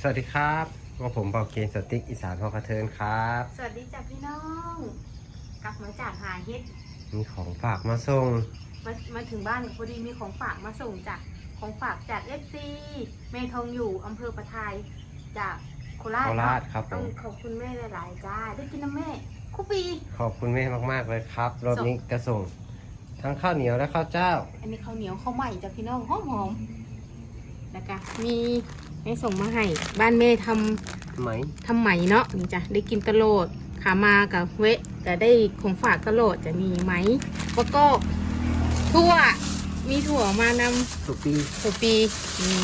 สวัสดีครับว่าผมเบาเกณฑ์สติ๊กอีสานพอกระเทินครับ สวัสดีจ้ะพี่น้อง กลับมาจากหาเฮ็ด มีของฝากมาส่ง มามาถึงบ้านพอดีมีของฝากมาส่งจากของฝากจากเอฟซีเมทองอยู่อำเภอประทายจากโคราชโคราชครับผต้องมขอบคุณแม่หลายๆจ้าได้กินน้ำแม่คุปี ขอบคุณแม่มากๆเลยครับรอบนี้จะส่ง ทั้งข้าวเหนียวและข้าวเจ้า อันนี้ข้าวเหนียวข้าวใหม่จากพี่น้องหอมหอมๆแล้วก็มี แม่ส่งมาให้ บ้านแม่ทำไหมทำไหมเนาะนี่จ้ะได้กินตลอดขามากับเวะแต่ได้ของฝากตลอดจะมีไหมแล้วก็ถั่วมีถั่วมานำ สุปีถั่วปีนี่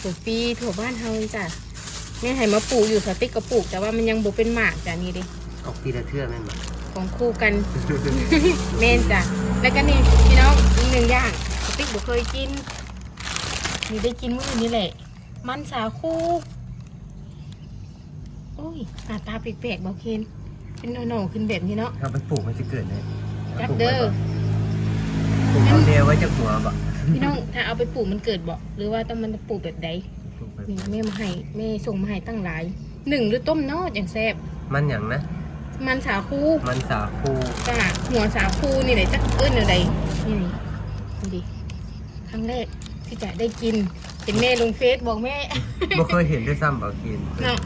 ถั่วปีถั่วบ้านเฮาจ้ะแม่ให้มาปลูกอยู่สติ๊กก็ปลูก แต่ว่ามันยังบ่เป็นหมากจ้ะนี่ดิออกปีละเทื่อแม่นไหมของคู่กัน เมนจ้ะแล้วก็นี่พี่น้องอีกหนึ่งอย่างสติ๊กบ่เคยกิน นี่ได้กินมื้อนี้แหละ มันสาคูโอ้ยหน้าตาแปลกๆบ่เคนเป็นหน่อๆขึ้นแบบนี้เนาะเอาไปปลูกมันจะเกิดเลยจักเด้อปลูกเอาเดียวไว้จะหัวบ่พี่น้องถ้าเอาไปปลูกมันเกิดบ่หรือว่าต้องมันปลูกแบบใดปลูกไปนี่แม่มาให้แม่ส่งมาให้ตั้งหลายหนึ่งหรือต้มเนาะอย่างแซ่บมันอย่างนะ มันสาคูมันสาคูจ้าหัวสาคูนี่ไหนจักเอิ้นอะไรนี่ดูดิครั้งแรก ที่จะได้กิน เห็นแม่ลงเฟซบอกแม่ บ่เคยเห็นด้วยซ้ำเบาเกณฑ์เนาะ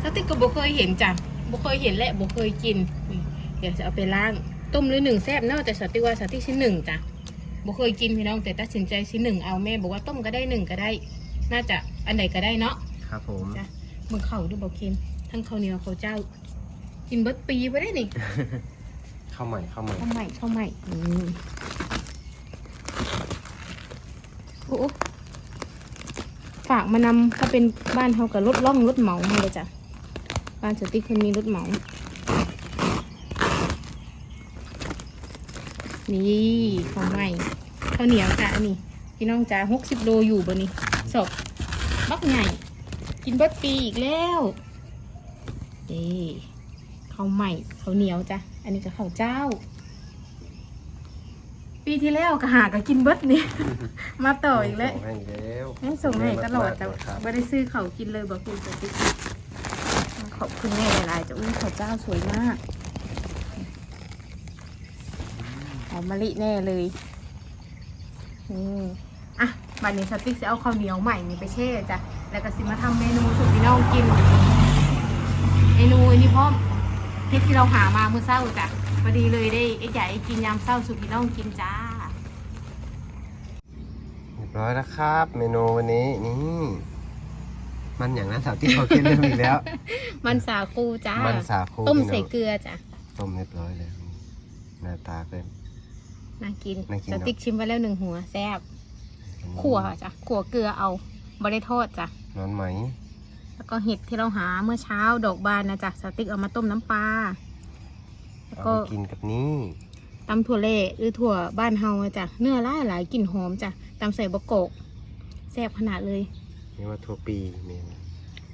ถ้าติ๊กก็บ่เคยเห็นจ้ะบ่เคยเห็นและบ่เคยกินนี่เดี๋ยวจะเอาไปล้าง ต้มหรือหนึ่งแซ่บเนาะแต่สติว่าสติชิ้นหนึ่งจ้ะบ่เคยกินพี่น้องแต่ตัดสินใจชิ้นหนึ่งเอาแม่บอกว่าต้มก็ได้หนึ่งก็ได้ น่าจะอันไหนก็ได้เนาะ ครับผมจ้ะ มึงเข่าดูบอกกินทั้งข้าวเหนียวข้าวเจ้า กินเบิดปีไปได้นี่ข้าวใหม่ข้าวใหม่ข้าวใหม่ข้าวใหม่อืม โอ้ฝากมานำถ้าเป็นบ้านเขากับรถล่องรถเหมาเลยจ้ะบ้านสติ๊กคนมีรถเหมา นี่ของใหม่ข้าวเหนียวจ้ะนนี้พี่น้องจ้าหกสิบโลอยู่บนนี้ศพบักใหญ่กินเบิดปีอีกแล้วเอ้ข้าวใหม่ข้าวเหนียวจ้ะอันนี้ก็ข้าวเจ้า ปีที่แล้วก็หาก็กินเบิดนี่ มาต่ออีกแล้วส่งให้อีกแล้วให้ส่งให้ตลอดแต่มากๆครับไม่ได้ซื้อเขาวกินเลยบอกคุณสติ๊กขอบคุณแม่หลายๆจ้ะอุ้ยข้าวเจ้าสวยมากหอมมะลิแน่เลยอืมอะบัดนี้สติ๊กจะเอาข้าวเหนียวใหม่นี่ไปแช่จ้ะแล้วก็สิมาทำเมนูสุดพี่น้องกิน เมนูอันนี้พร้อมเฮ็ดที่เราหามาเมื่อเช้าจ้ะ พอดีเลยได้ไอ้ใหญ่กินยามเช้าสุดพี่น้องกินจ้าเรียบร้อยแล้วครับ เมนูวันนี้นี่มันอย่างนั้นสาวที่เขาเขียนเรื่องอีกแล้ว มันสาคูจ้า มันสาคูต้มพี่น้องใส่เกลือจ้ะต้มเรียบร้อยแล้วหน้าตาเป็นน่ากินน่ากินสเนอะติ๊กชิมไปแล้วหนึ่งหัวแซ่บขั่วจ้ะขั่วเกลือเอาบริโทษจ้ะนอนไหม แล้วก็เห็ดที่เราหาเมื่อเช้าดอกบานนะจ้ะสติ๊กเอามาต้มน้ำปลา แล้วเอาก็ไปกินกับนี่ตำถั่วเละหรือถั่วบ้านเฮาอะจ้ะเนื้อหลายหลายกลิ่นหอมจ้ะตำใส่บะโกกแซ่บขนาดเลย นี่ว่าถั่วปีนี่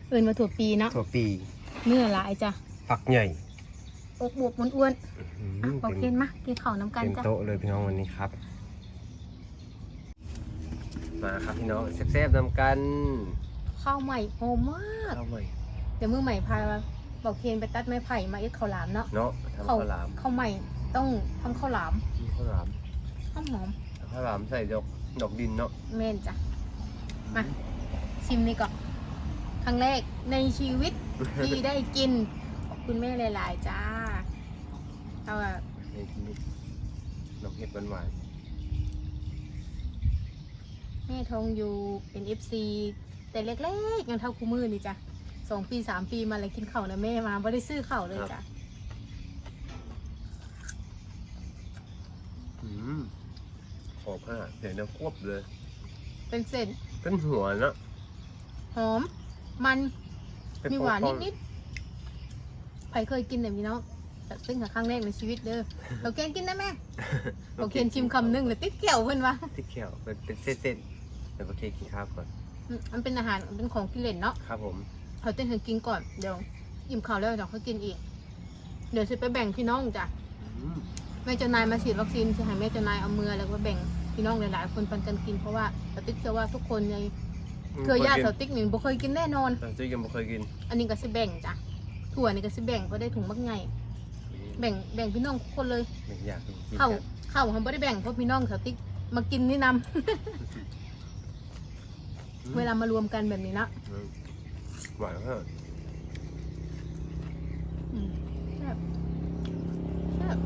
เอินมาถั่วปีเนาะถั่วปีเนื้อหลายจ้ะฝักใหญ่อกบวบอ้วนอื้อๆหือะอโอเคเต็มมากินข้าวน้ำกันเต็มจ้ะโต๊ะเลยพี่น้องวันนี้ครับ มาครับพี่น้องแซ่บๆนำกันข้าวใหม่หอมมากข้าวใหม่เดี๋ยวมือใหม่พา บอกเคนไปตัดไม้ไผ่มาเอ็ดข้าวหลามเนาะเนาะทำข้าวหลามข้าวใหม่ต้องทำข้าวหลามข้าวหลามหอมหอมข้าวหลามใส่ดอกดอกดินเนาะเมนจ้ะมาชิมนี่ก่อนครั้งแรกในชีวิตที่ได้กินขอบคุณแม่หลาย ๆ จ้าเอาอะนี่กินนี่ดอกเห็ดหวานแม่ทองอยู่เป็นเอฟซีแต่เล็กๆยังเท่าคูมือนี่จ้ะ สองปีสามปีมาเลยกินเข่าวนะแม่มาไม่ได้ซื้อเข่าวเลยจ้ะๆอืมขอผ้าเดี๋ยวน้ำควบเลย เป็นเส้นเป็นหัวเนาะหอม มันเป็มีหวานปองๆนิดๆใครเคยกินแต่พี่น้องแต่ซึ่งครั้งแรกในชีวิตเด้อเราเกนกินได้ไหมเราเคนชิมคำหนึงเลยติดเกี่ยวเพื่อนวะที่เขียวเป็นเป็นเส้นๆเดี๋ยวโอเคกินข้าวก่อนอืมมันเป็นอาหารเป็นของกินเล่นเนาะครับผม เขาเต้นเธอกินก่อนเดี๋ยวอิ่มข่าวแล้วเดี๋ยวเขากินอีก เดี๋ยวจะไปแบ่งพี่น้องจ้ะอืมแม่เจ้านายมาฉีดวัคซีนจะให้แม่เจ้านายเอามือแล้วก็แบ่งพี่น้องหลายๆคนปันกันกินเพราะว่าเราติ๊กเชื่อว่าทุกคนในเกลือย่าสติ๊กนี่บ่เคยกินแน่นอนแต่ซื้อยังไม่เคยกิน อันนี้ก็สิแบ่งจ้ะถั่วนี่ก็สิแบ่งก็ได้ถุงมักไงแบ่งแบ่งพี่น้องทุกคนเลยไม่อยากกินเข้าเข้าเขาไม่ได้แบ่งเพราะพี่น้องสติ๊กมากินนี่นำเวลามารวมกันแบบนี้นะอืม หวานมากอืมแซ่บแซ่บ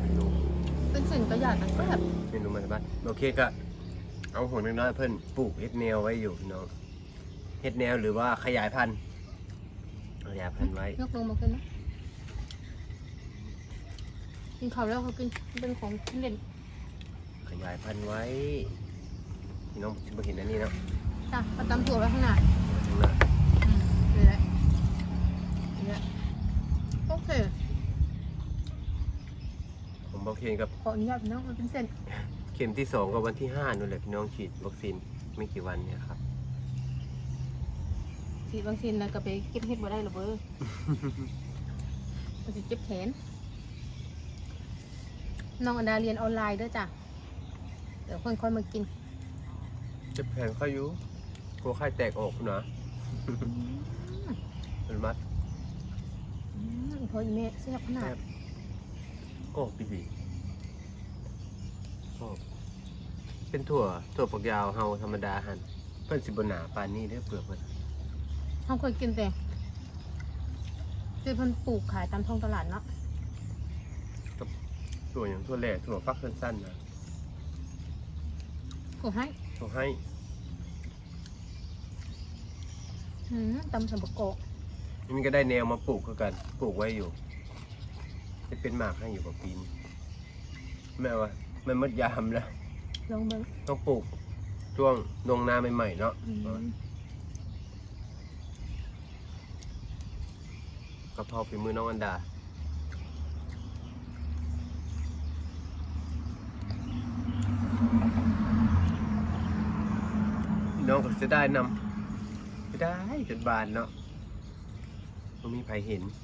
เมนูเป็นเส้นกระยาดนะแซ่บเมนูมาจากบ้านโอเคก็เอาหัวน้อยๆเพิ่นปลูกเฮ็ดแนวไว้อยู่พี่น้องเฮ็ดแนวหรือว่าขยายพันธุ์ขยายพันธุ์ไว้ยกลงมาขึ้นนะกินข้าวแล้วเขากินเป็นของกินเล่นขยายพันธุ์ไว้พี่น้องชิมเห็นอันนี้เนาะจ้ะประจำตัวไว้ข้างหน้า ข้างหน้า อืมนี่แหละนี่แหละโอเค ผมบอก เคนกับขออนุญาตพี่น้องมันเป็นเส้นเข็มที่สองกับวันที่ห้านู่นแหละพี่น้องฉีดวัคซีนไม่กี่วันเนี่ยครับ ฉีดวัคซีนแล้วก็ไปเก็บเห็ดมาได้หรอเบอร์มันจะเจ็บแขน น้องอันดาเรียนออนไลน์ด้วยจ้ะ เดี๋ยวคนค่อยมากิน เจ็บแขนเข้าอยู่กลัวไข้แตกออกนะเป็นมัดอืมพออีเมะแซ่บขนาแซ่ดบก็ปีดี ก็เป็นถั่วถั่วฝักยาวเฮาธรรมดาหันเพิ่นสิบหนาปานนี้ได้อเปลือกเพิ่นเขาเคยกินแต่คือเพิ่นปลูกขายตามท้องตลาดเนาะถั่วอย่างถั่วแหล่ถั่วฟักสั้นๆนะปลูกให้ถั่วให้อืมตำสับปะกอกอันนี้ก็ได้แนวมาปลูกคือกัน ปลูกไว้อยู่ จะเป็นหมากให้อยู่กับปีนแม่ว่า มันหมดยามแล้วลองเบิ่งต้องปลูกช่วงลงนาใหม่ๆเนาะอืมกระเพราฝีมือน้องอันดาพี่น้องก็จะได้นำไม่ได้จนบานเนาะมันมีใครเห็นเ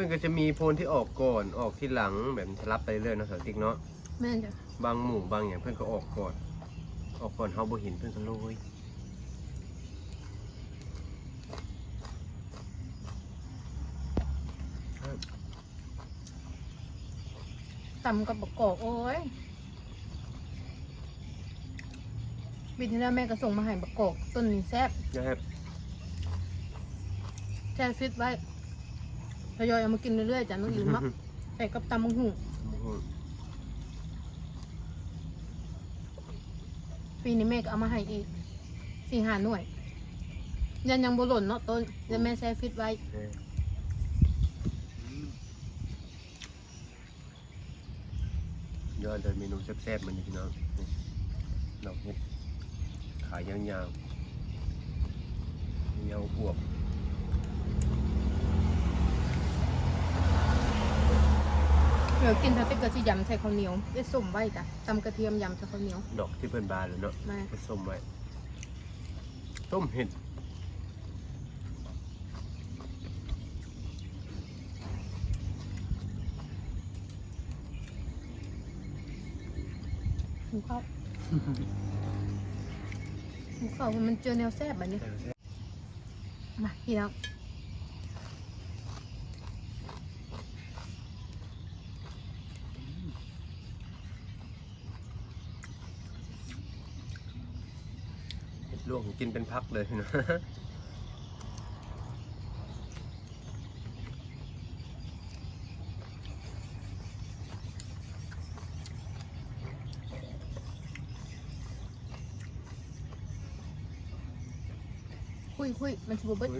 พื่อนก็จะมีโพนที่ออกก่อนออกที่หลังแบบนี้สลับไปเรื่อยๆเนาะสาวติ๊กเนาะแม่นจ้ะบางหมู่บางอย่างเพื่อนก็ออกก่อน ออกก่อนเฮาบ่เห็นเพื่อนก็โรยตำกับปะกอกโอ้ยปีที่แล้วแม่ก็ส่งมาให้ปะกอกต้นนี้แซ่บนะครับ แช่ฟิตไว้ ทยอยเอามากินเรื่อยๆจ้ะน้องอิ๋วมักใส่กับตำมังหูปีนี้แม่ก็เอามาให้อีกสี่ห้าหน่วย ยันยังบ่หล่นเนาะต้นยันแม่แช่ฟิตไว้ยอดเลยเมนูแซ่บๆมันนี่พี่น้องนี่ดอกเห็ดขายยาวๆยาวอวบ เดี๋ยวกินถ้าเป็นกระชิยำใส่ข้าวเหนียวได้ส้มไว้จ้ะตำกระเทียมยำใส่ข้าวเหนียว ดอกที่เพิ่นบานเลยเนาะมาผสมไว้ต้มเห็ดหมูข้าวหมูข้าวมันเจอแนวแซ่บแบบนี้มาพี่น้อง เห็ดลว กกินเป็นพักเลยนะคุยคุยมันชิบเบิด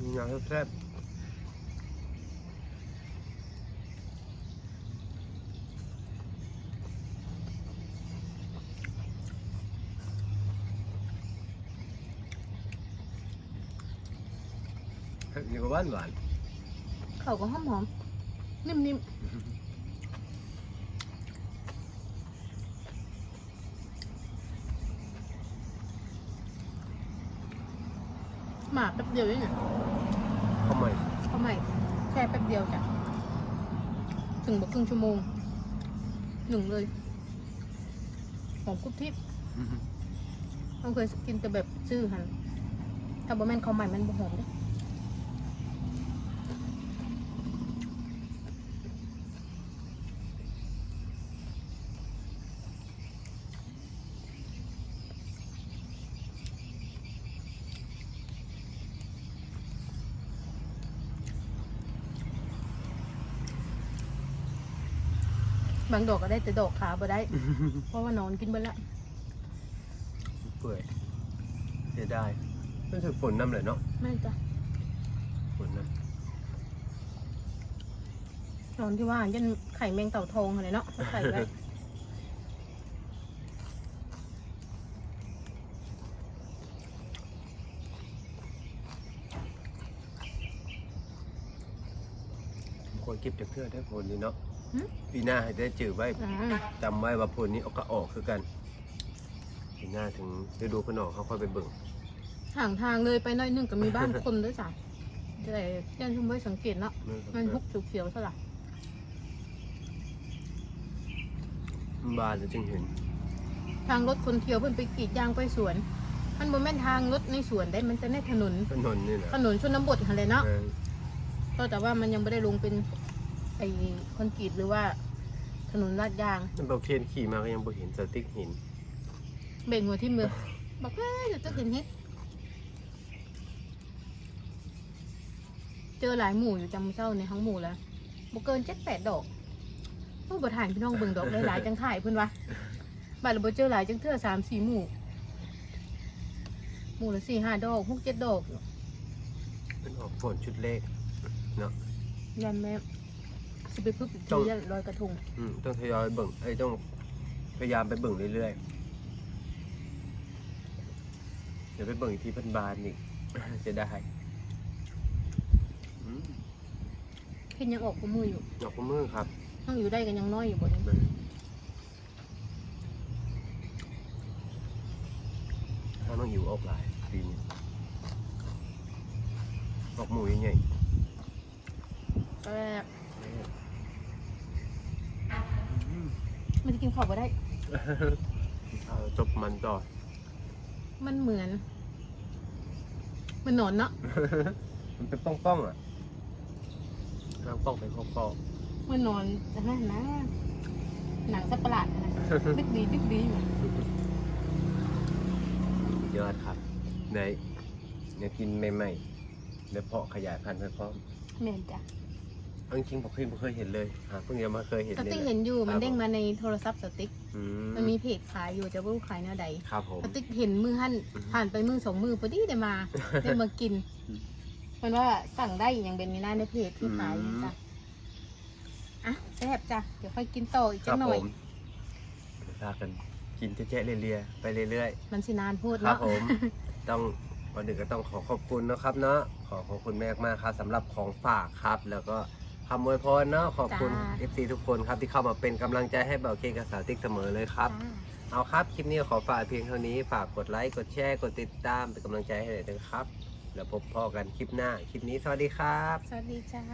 มีงานแซ่บๆเผ็ดนี่ก็หวานหวานเขาก็หอมหอมนิ่มนิ่มหมาแป๊บเดียวเองอะๆข้าวใหม่ช่แป๊บเดียวจ้ะถึงบอกครึ่งชั่วโมงหนึ่งเลยหอมกรุบทิพย์เราเคยกินแต่แบบซื่อหันถ้าบ่แม่นเขาวใหม่มันบ่หอมเด้างดอกก็ได้แต่ดอกขาบ่ได้ เพราะว่านอนกินไปละเปื่อยเสียดายมันถือฝนน้ำเลยเนาะแม่นจ้ะฝนน้นอนที่ว่ายันไข่แมงเต่าทองอะไรเนาะไข่ไว้ำควรเก็บจากเพื่อได้ผลนี่เนาะหึ ปีหน้าให้ได้จือไว้อืมจำไว้ว่าผลนี้เอาก็ออกคือกันปีหน้าถึงฤดูผนออกเขาค่อยไปเบิ่งห่างทางเลยไปหน้อยนึงก็มีบ้านคนด้วยจ้ะจะได้ยันชุ่มไว้สังเกตเนาะมันฮุกเขียวๆซะละบานแล้วจึงเห็น ทางรถคนเที่ยวเพิ่นไปกรีดยางไปสวน มันบ่แม่นทางรถในสวนได้มันจะในถนนถนนนี่นะถนนชนบทหั่นเลยเนาะเออก็แต่ว่ามันยังไม่ได้ลงเป็น ไอ้คอนกรีตหรือว่า ถนนลาดยางนั่นเบาเคนขี่มาก็ยังบ่เห็นสติ๊กหินเบ่งหัวที่มือบอกเฮ้ยเดี๋ยวจะเห็นเฮ็ดเจอหลายหมู่อยู่จำเศร้าในห้องหมู่แล้วบ่เกินเจ็ดแปดดอกเมื่อบ่ถ่ายพี่น้องเบิ่งดอกหลายๆจังถ่ายเพิ่นวะบัดเราบ่เจอหลายจังเทื่อสามสี่หมู่ หมู่ละสี่ห้าดอกหกเจ็ดดอกเป็นออกฝนชุดเลขเนาะยันแม่ สิไปพึบอีกต้ทีองยันลอยกระทงอืมต้องทยอยเบิ่งไอ้ยต้องพยายามไปเบิ่งเรื่อยๆ เดี๋ยวไปเบิ่งอีกที่เพันบานอีก จะได้อืมเพิ่นยังออกกูมืออยู่ดอกมะม่วงครับต้องอยู่ได้กันยังน้อยอยู่บ่นี้มันถ้าต้องอยู่ออกหลายปีนี้ออกหมูใหญ่แป๊บ ๆอืม มันจะกินข้าวบ่ได้ เอาจบมันต่อ มันเหมือน มันหนอนเนาะมันเป็นป้องๆอะน้ำป้องเป็นข้อมันนอนแต่นั่นนะหนังสัตว์ประหลาดนะดึกดีดึกดีอยู่ๆยอดครับในเนี่ยกินใหม่ๆเดี๋ยวเพาะขยายพันธุ์ไปพร้อมเมนจ้ะ เอาจริงๆผมเคยเคยเห็นเลยหาเพิ่งจะมาเคยเห็นสเลยติ๊กนะเห็นอยู่ครับมันเด้งมาในโทรศัพท์สติ๊ก อืมันมีเพจขายอยู่จะว่าขายแนวใดครับผม สติ๊กเห็นมือหั่นอืมผ่านไปมือสองมือพอดีได้มาได้มากินอืมมันว่าสั่งได้อย่างเป็นมีหน้าในเพจที่ขายอยู่จ้ะอะแซ่บจ้ะเดี๋ยวค่อยกินต่ออีกคจัรังบหน่ผอยมพากันกินเจ๊ะๆเรื่อยๆไปเรื่อยมันสินานพูดๆครับเนาะผม ต้องวันหนึ่งก็ต้องขอขอบคุณนะครับเนาะขอขอบคุณแม่มากๆครับสำหรับของฝากครับแล้วก็ คำอวยพรเนาะขอบคุณ FC ทุกคนครับที่เข้ามาเป็นกำลังใจให้เบาเคกับสาวติ๊กเสมอเลยครับ จ้า เอาครับ คลิปนี้ขอฝากเพียงเท่านี้ ฝากกดไลค์ กดแชร์ กดติดตาม เป็นกำลังใจให้หน่อยนะครับ แล้วพบพ่อกันคลิปหน้า คลิปนี้สวัสดีครับ สวัสดีจ้า